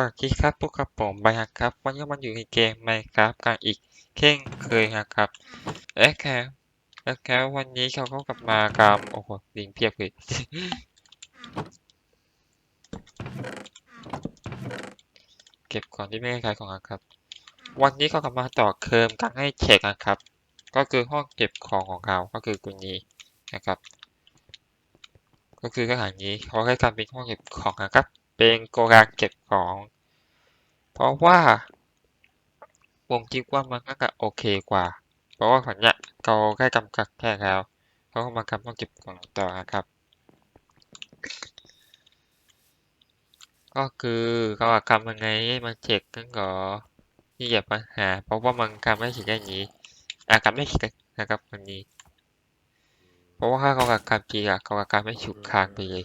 วัสดีครับพวกกระผมบายครับ วันนี้มันอยู่ในเกมไมครับกันอีกเข่งเคยนะครับเอ๊ะแค่แล้วแค่วันนี้เขาก็กลับมากับโอ้โหลิงเพียบเลยเก็บก่อนที่ไม่ได้ใช้ของนะครับ วันนี้เขากลับมาต่อเคิร์มกันให้เช็คนะครับ ก็คือห้องเก็บของของเขาก็คือตัวนี้นะครับ ก็คือสถานนี้เขาให้การเป็นห้องเก็บของนะครับ เป็นโกดังเก็บของ เพราะว่าผมคิดว่ามันน่าจะโอเคกว่า เพราะว่าผลเนี่ยเขาแค่กำกับแค่แล้วเขาก็มากำต้องเก็บของต่อนะครับ ก็คือเขาทำยังไงมันเช็คกันก่อที่อย่าปัญหา เพราะว่ามันทำไม่เช็คได้นี้อาการไม่เช็คนะครับวันนี้ เพราะว่าถ้าเขากำจริงอะเขากำไม่ฉุกคางไปเลย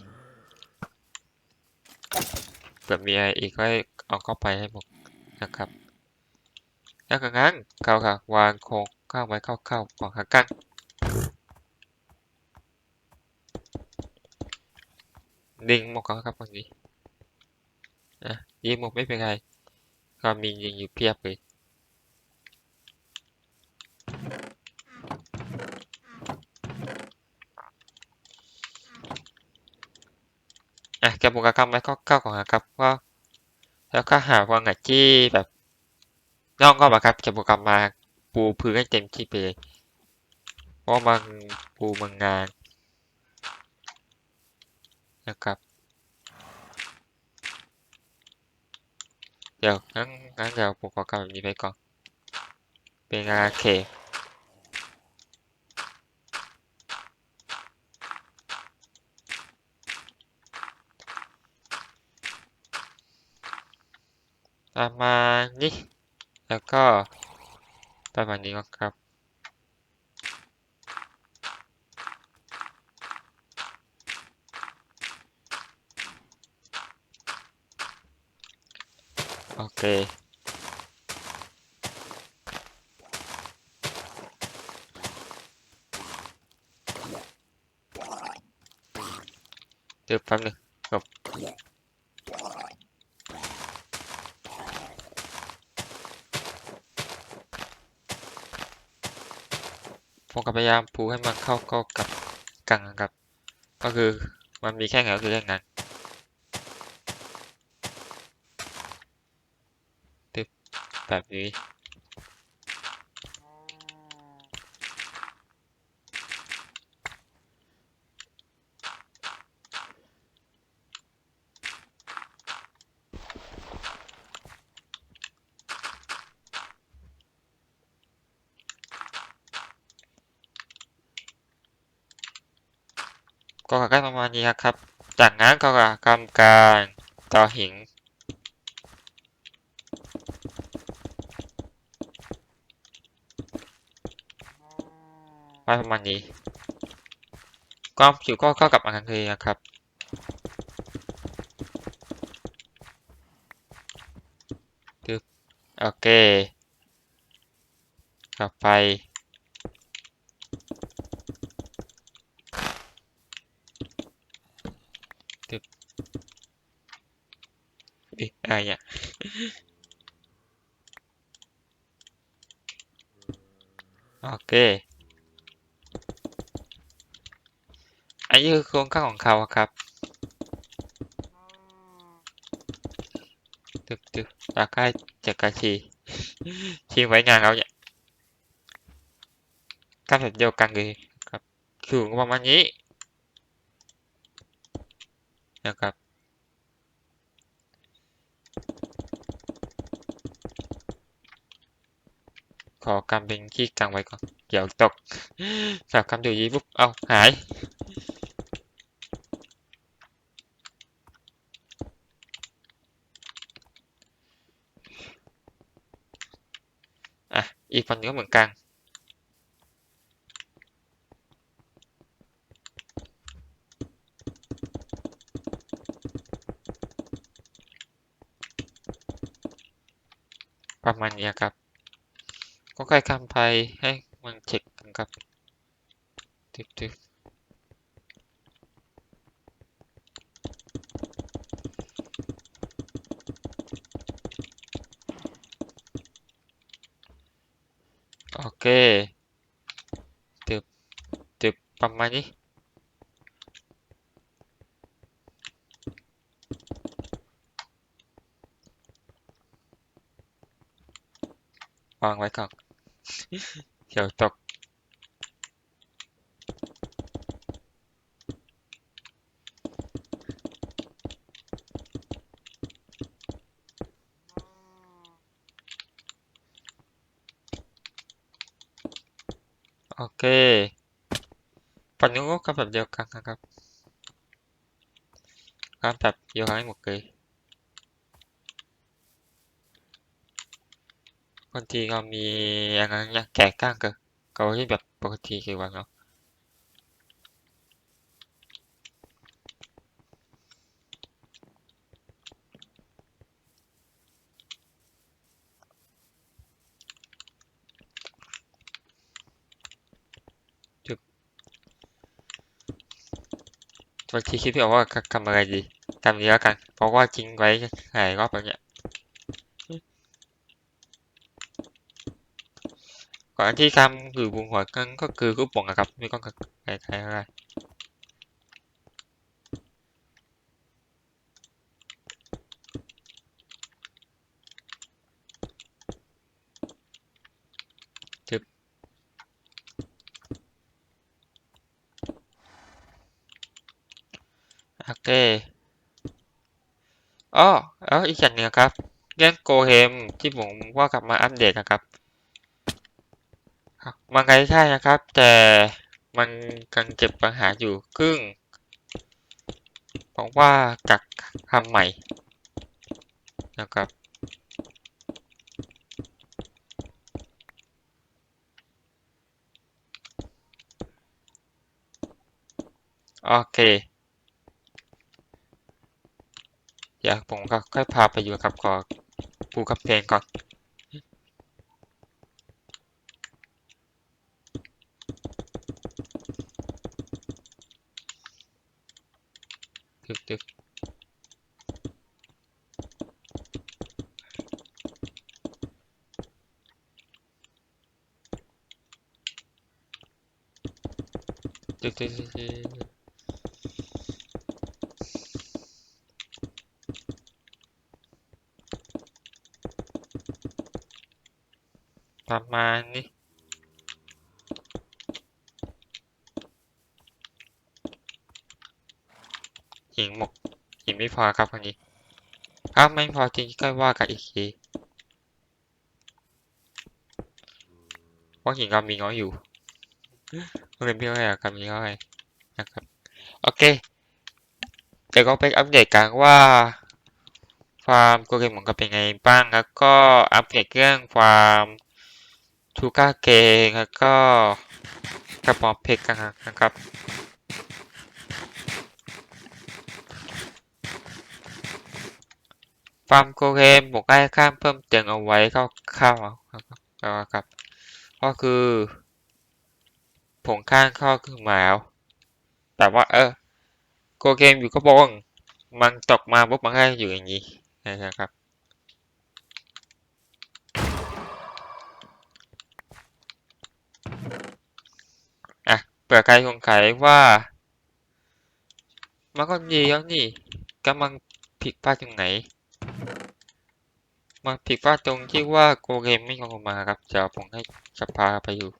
เผื่อมีอะไรอีกก็เอาเข้าไปให้หมดนะครับแล้วก็งั้นเขาค่ะวางโครงข้างไว้เข้าๆของหากันดิงหมกครับวันนี้นะยิงหมกไม่เป็นไรก็มียิงอยู่เพียบเลยะแกบุกกรรมไว้เข้าของหาครับก็ แล้วก็หาวางไหนที่แบบน้องก็มาครับแกบุกกรรมมาปูพื้นให้เต็มที่ไปเลยเพราะมันปูมันงานนะครับ เดี๋ยวงั้นงั้นเดี๋ยวผมขอกลับแบบนี้ไปก่อน เป็นงาเค ประมาณนี้ แล้วก็ประมาณนี้ครับโอเค เดี๋ยวแป๊บนึงครับ ผมก็พยายามปูให้มันเข้าก็กับกันนะครับ ก็คือมันมีแค่ไหนก็คือแค่นั้นตึบแบบนี้ ก็ใกล้ประมาณนี้ครับ จากนั้นก็ทำการต่อหินไว้ประมาณนี้ความผิวก็เข้ากับอาหารทะเลนะครับโอเคต่อไป เอะอะไรเนี่ยโอเค อันนี้คือโครงข้างของเขาครับตึกตึกแล้วก็จักรชีทิ้งไว้งานเราเนี่ยก็แบบเดียวกันเลยครับสูงประมาณนี้นะครับ ขอกำเป็นขี้กังไว้ก่อนเดี๋ยวตกจับกำอยู่ยีปุ๊บ เอาหาย อะ อีกฝั่งนึงก็เหมือนกันประมาณนี้ครับ ก็ใกล้ข้ามไปให้มันเช็คกันครับตึ๊ๆโอเคตึบตึบประมาณนี้วางไว้ก่อน เดี๋ยวตกโอเคฝั่งนู้นก็แบบเดียวกันนะครับการแบบเดียวกันหมดเลย บางทีก็มีอย่างนั้นอย่แก่กล้างก็เก็ที่แบบปกติคือว่าเนาะบางทีคิดไม่ออกว่าจะทำอะไรดีทำนี้แล้วกัน เพราะว่าจริงไว้หลายรอบแล้วเนี่ย ก่อนที่ทำคือบุงหัวกันก็คือกุ๊ปองนะครับไม่ต้องใครใครอะไรโอเคอ้อแล้วอีกอย่างหนึงนะครับเรื่องโกเฮมที่ผมว่ากลับมาอัปเดตนะครับ มันก็ใช่นะครับ แต่มันกำลังเก็บปัญหาอยู่ครึ่งผมว่ากักทำใหม่นะครับโอเคเดี๋ยวผมก็ค่อยพาไปอยู่กับกอปูกับเพลงก่อน ตึกตึก ตึกตึกตึกตึกประมาณนี้หิงหมกหิงไม่พอครับคนนี้ถ้าไม่พอจริงก็ว่ากันอีกทีเพราหิงก็มีน้อยอยู่ เลยไม่ค่อยอยากกับมีน้อยนะครับโอเคเดี๋ยวก็ไปอัปเดตกันว่าฟาร์มโกเกมขอนก็เป็นไงบ้างแล้วก็อัปเดตเรื่องฟาร์มทูก้าเกงแล้วก็กระป๋องเพชรกันนะครับฟาร์มโกเกมผมได้ข้ามเพิ่มเติมเอาไว้เข้าๆนะครับก็คือ ผมข้างเข้าขึ้นมาแล้วแต่ว่าเออโกเกมอยู่ก็บงมันตกมาปุ๊บมันก็อยู่อย่างนี้นะครับอะเผื่อใครสงสัยว่ามันก็ดีแล้วนี่กำลังผิดพลาดตรงไหนมาผิดพลาดตรงที่ว่าโกเกมไม่ลงมาครับเดี๋ยวผมให้จะพาไปอยู่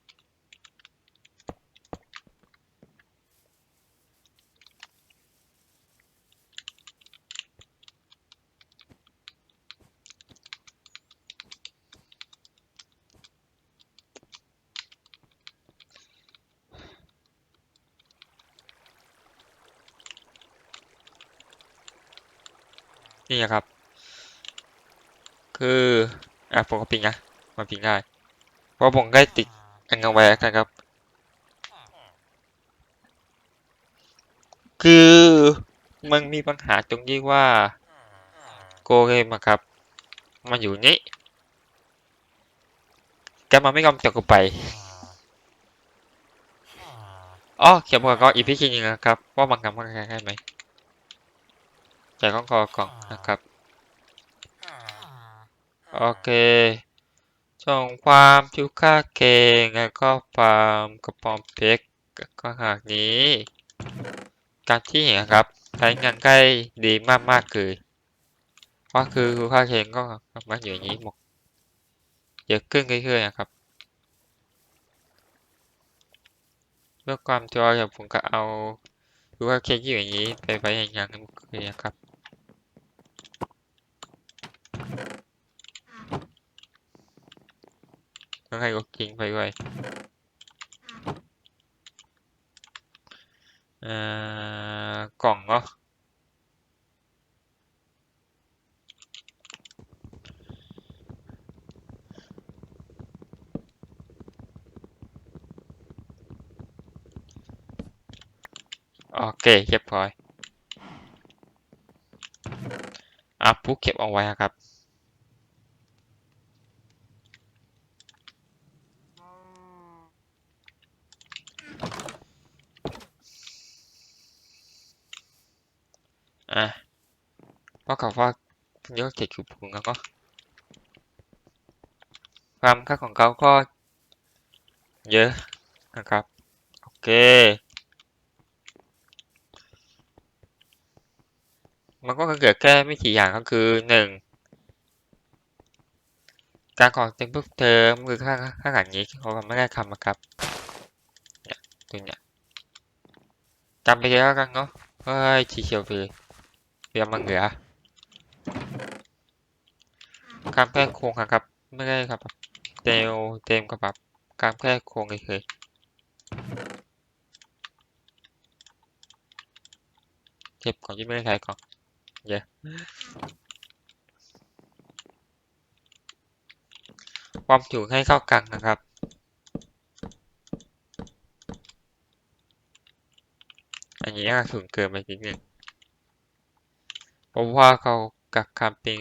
ครับ คืออะผมก็ปิงนะมันปิงได้เพราะผมได้ติดอันเอาไว้แล้วกันครับ คือมันมีปัญหาตรงที่ว่าโกเกมครับ มันอยู่นี้แกมันไม่ยอมตกลงไปอ๋อเขียนบอกก็อีพีคิดนึงนะครับ ว่ามันทำมันได้ไหม แต่ต้องรอก่อนนะครับ โอเคส่งความชุค่าเกงแล้วก็ฟาร์มกระปอมเพชรก็หากนี้ การที่เห็นนะครับใช้งานได้ดีมากๆเลยก็คือคุณค่าเกงก็มาอยู่อย่างนี้หมดเยอะขึ้นเรื่อยๆนะครับเพื่อความชัวร์เดี๋ยวผมก็เอาคุณค่าเกงที่อยู่อย่างนี้ไปไว้อย่างนั้นเลยนะครับ ต้องให้ก็ทิ้งไปด้วยเอ่อกล่องเนาะโอเคเรียบร้อยอะปุ๊กเก็บเอาไว้ครับ อะเพราะกับว่า เยอะเจ็ดคิวพุงแล้วก็ ความค่าของเขาก็ เยอะนะครับ โอเค มันก็เกิดแค่ไม่กี่อย่างก็คือหนึ่งการของเต็มทุกเทอมคือค่าค่าหลังนี้เขาไม่ได้คำนะครับเนี่ยตัวเนี้ยจำไปเยแล้วกันเนาะเฮ้ยทีเชียวไปเรียมันเหลือ การแพร่โครงครับ ไม่ได้ครับเต็มเต็มกับแบบการแพร่โครงเลยเก็บของที่ไม่ได้ใช้ก่อนเยอะความจุให้เข้ากันนะครับอันนี้น่าสูงเกินไปนิดนึงเพราะว่าเขากักคำเป็น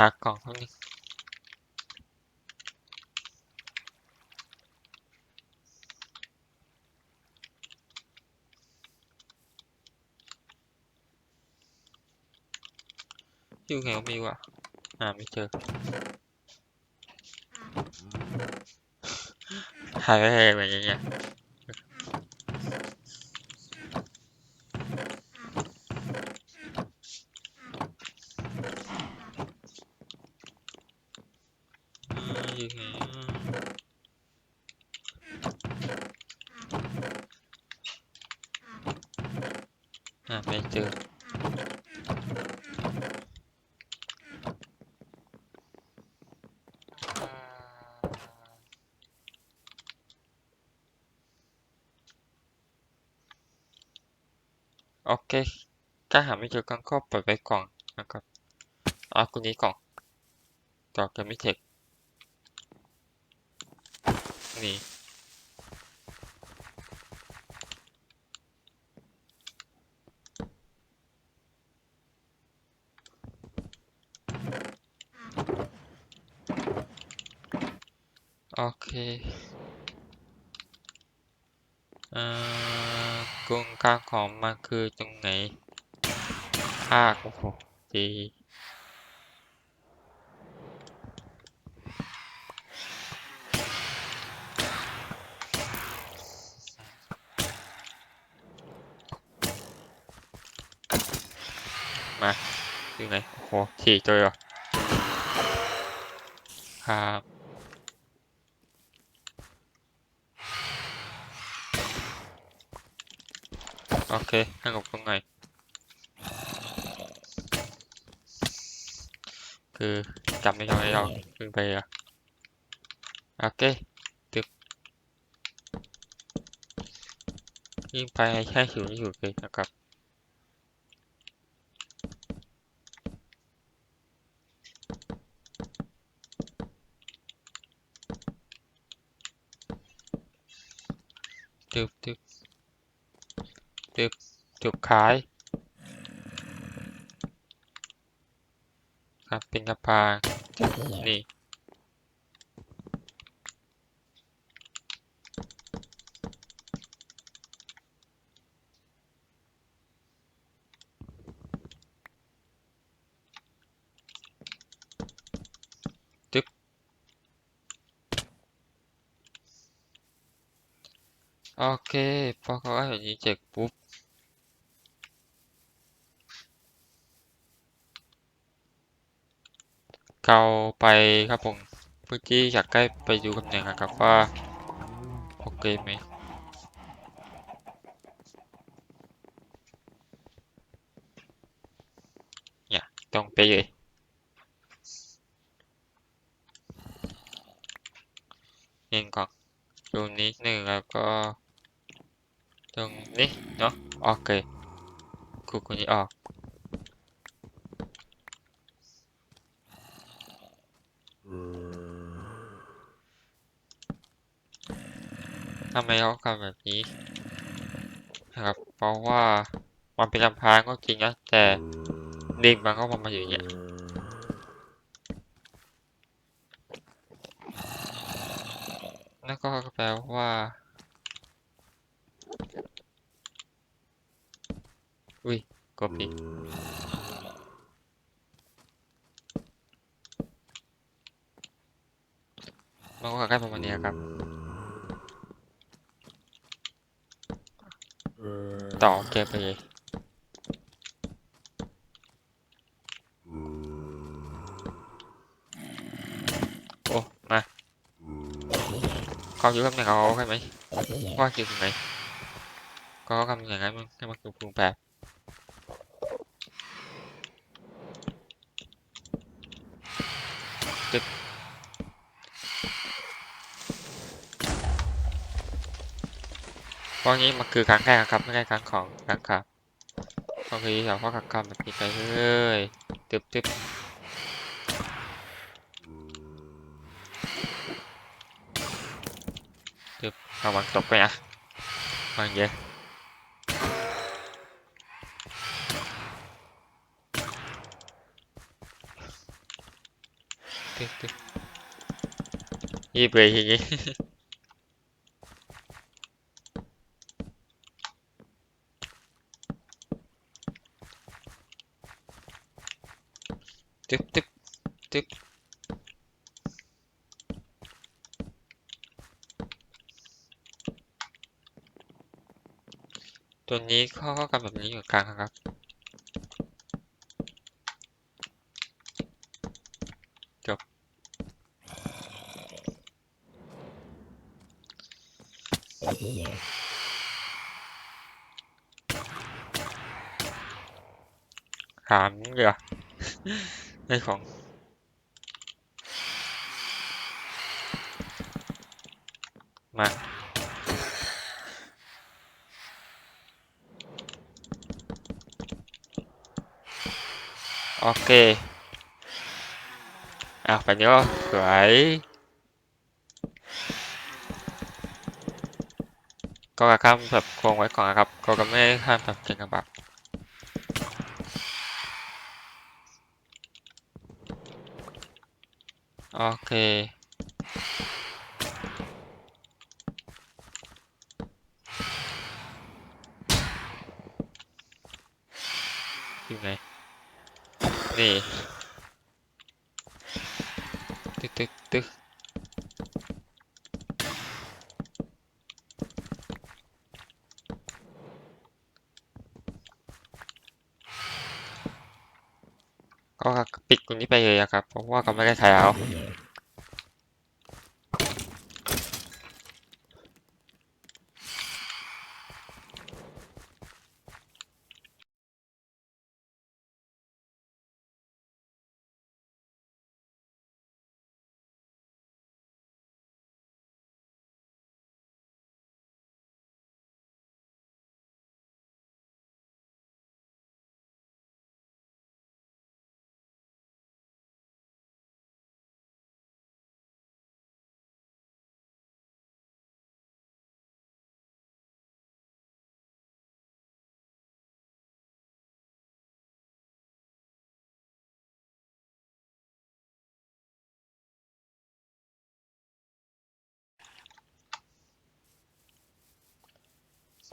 านก่อนคือกวางหายเกิดปัญหาคือกวางหายหากล่องเท่านี้อยู่ไหนก็ไมีวะหาไม่เจอ หายไปไหนแบบอย่างเงี้ยอืมอยู่ไหนอะ หาไม่เจอ โอเค ถ้าหาไม่เจอกันก็ปล่อยไว้ก่อนนะครับเอาคนนี้ก่อนต่อกันไม่เทคนี่ คือตรงไหนภาคโอ้โหดีมาตรงไหนโอ้โหสี่ตัวครับ โอเคให้กับคุณหน่อยคือจำไม่ยอมไม่ยอมขึ้นไปอะโอเคตึกยิ่งไปแค่หิวนี่อยู่เลยนะครับ ตึกตึก ตึกตึกขายครับเป็นกระพานี่ โอเคพอเขาให้แบบนี้เจ็กปุ๊บ เกาไปครับผมเมื่อกี้อยากได้ไปดูตำแหน่งนะครับว่าโอเคไหมเนี่ยตรงไปเลยเองก่อนตรงนี้หนึ่งแล้วก็ ตรงนี้เนาะโอเคคูคนนี้ออกทำไมเขาทำแบบนี้นะครับเพราะว่ามันเป็นลำพางก็จริงนะแต่ด็กมันก็มาอยู่อย่างเงี้ยนั่นก็แปลว่า อุ้ยกบอีกมันก็ใกล้ประมาณนี้ครับ ต่อเกมไปเลยโอ้ มาเขาอยู่กับไหนเขาใช่ไหมว่าอยู่ตรงไหนก็ทำอย่างนั้นมันให้มันคือปรุงแบบ พราะงี้มันคือครั้งแรกครับไม่ใช่ครั้งของครั้งครับก็คือเราก็ขับคำแบบนี้ไปเรื่อยตึบตึบตึบระวังตกไปนะวางเยอะตึบตึบยีบเลยทีนี้ ตึ๊บตึ๊บตึ๊บตัวนี้เขาก็กำแบบนี้อยู่กลางครับ จบหามเหรอ ได้ของ มาโอเคอะไปนี้ก็สวยก็กระข้ามแบบโครงไว้ก่อนนะครับก็ก็ไม่ข้ามแบบเก่งกับแบบ โอเค อยู่ไงนี่กตึกตึก ก็ปิดตรงนี้ ไปเลยอะครับ เพราะว่าก็ไม่ได้ใช้แล้วโอา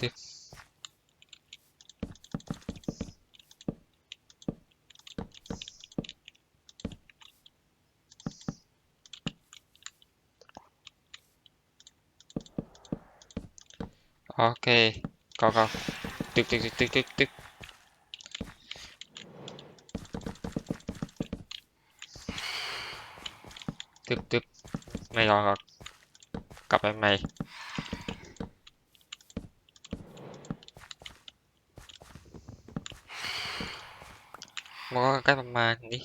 gitti. Ok, có có. Tiếp tiếp tiếp tiếp tiếp tiếp. Tiếp tiếp. Mày rồi rồi. Cặp em mày. มาณนี้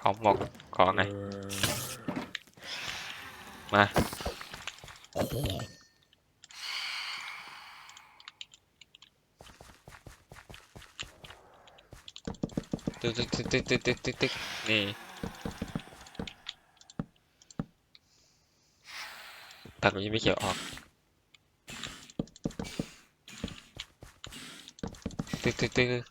ขอหมกขอหน่อยมา ตึ๊กตึ๊กตึ๊กตึ๊กตึ๊กตึ๊กนี่ ตัดตรงนี้ไม่เกี่ยวออกตึ๊กตึ๊กตึ๊กตึก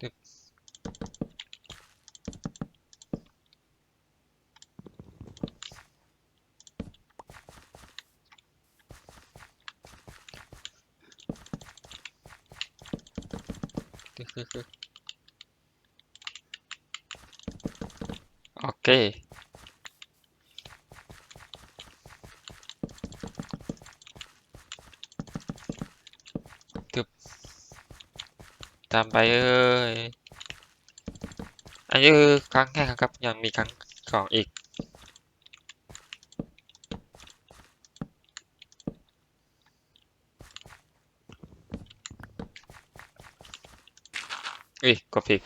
ตึกตึกตึกตึกโอเค ตึบตามไปเอ้ย อันนี้คือครั้งแรกครับ ยังมีครั้งสองอีก อุ้ยกดผิด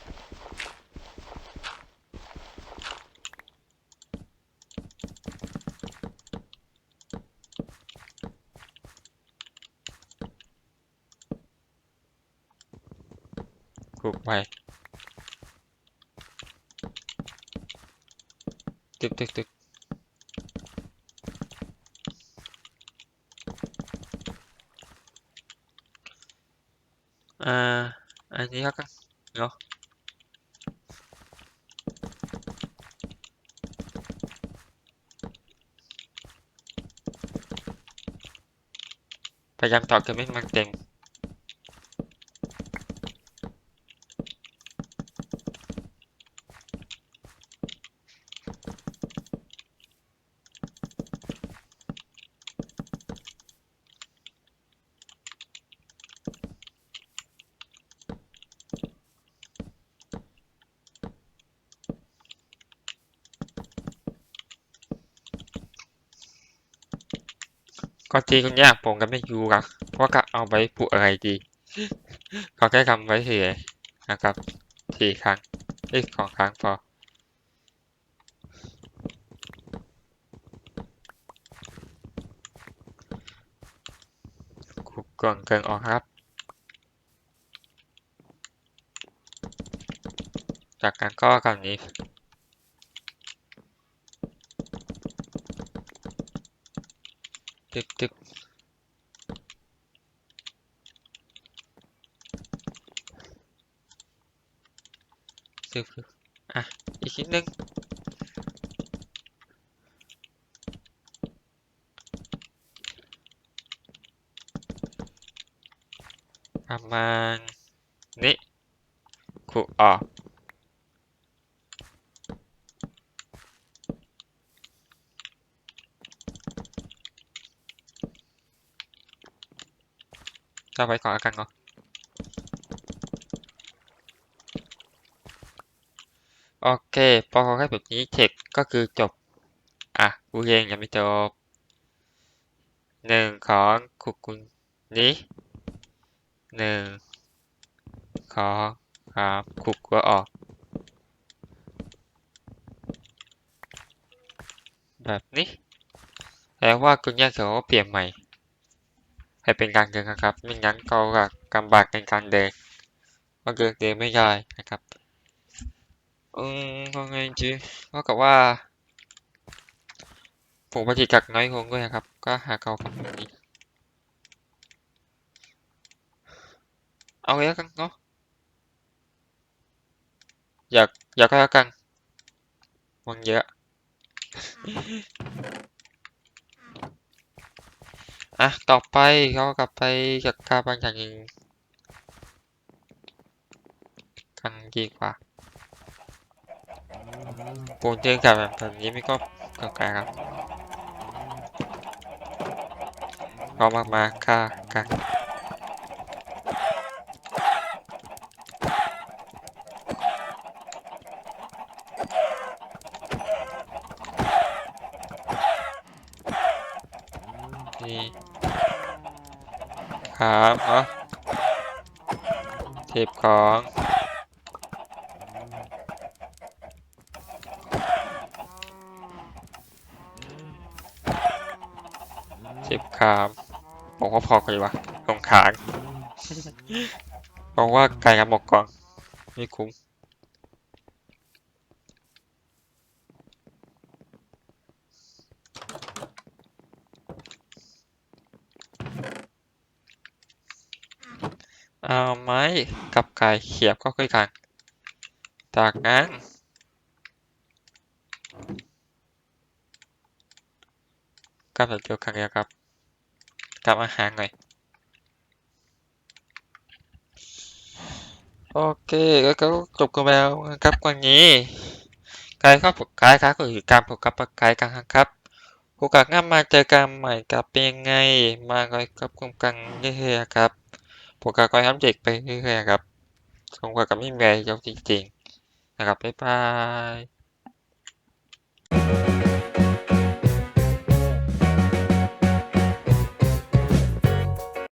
đi hắc á được พยายามต่อเกมมิ่งมากเต็ง มก็จริงคนเนี้ยผมก็ไม่รู้ครับว่าจะเอาไว้ปลูกอะไรดีเขาแค่ทำไว้เฉยนะครับสี่ครั้งอ้ยสองครั้งพอก่อนเกินออกครับ จากการก็คำนี้ Tick tick. Tick tick. Ah, ich bin. Aman. Nee. Cool. Ah. าะโอเคพอเขาให้แบบนี้เทคก็คือจบ อะกูเองยังไม่จบหนึ่งของขุดคุณนี้หนึ่งของครับขุดก็ออก แบบนี้แปลว่าคุณย่าเขาก็เปลี่ยนใหม่ ให้เป็นการเดินนะครับ ไม่งั้นเขาก็กำบากในการเดินก็เกิดเดินไม่ได้นะครับ อืมว่าไงจีก็กับว่า ผมปฏิกักน้อยลงด้วยนะครับ ก็หาเขาแบบนี้เอาแล้วกันเนาะอยากอยากก็แล้วกันมันเยอะ อะ ต่อไปเขากลับไปจัดการบางอย่างยิงกันดีกว่าปูนเจอกับแบบนี้ไม่ก็เก่าๆครับเรามามาค่ากัน ครับเนาะเก็บของเจ็บขามบอกว่าพอกันดีวะตรงขางบอกว่าไก่กับหมกกองไม่คุ้ม เอาไม้กับไก่เขียบก็ค่อยกัน จากนั้นก็แบบเดียวกันเลยครับทำอาหารหน่อยโอเคก็ก็จบกันแล้วครับวันนี้กด์ข้อผูกไกด์ครับก็คือการผูกกับกด์กันครับโอกาสหน้ามาเจอกันใหม่กับเป็นไง มาคอยกับคุมกันเรื่อยๆครับ วกกับคอยทำเด็กไปเรื่อยๆครับสมกับกับไม่มีอะไรจริงๆนะครับบ๊ายบาย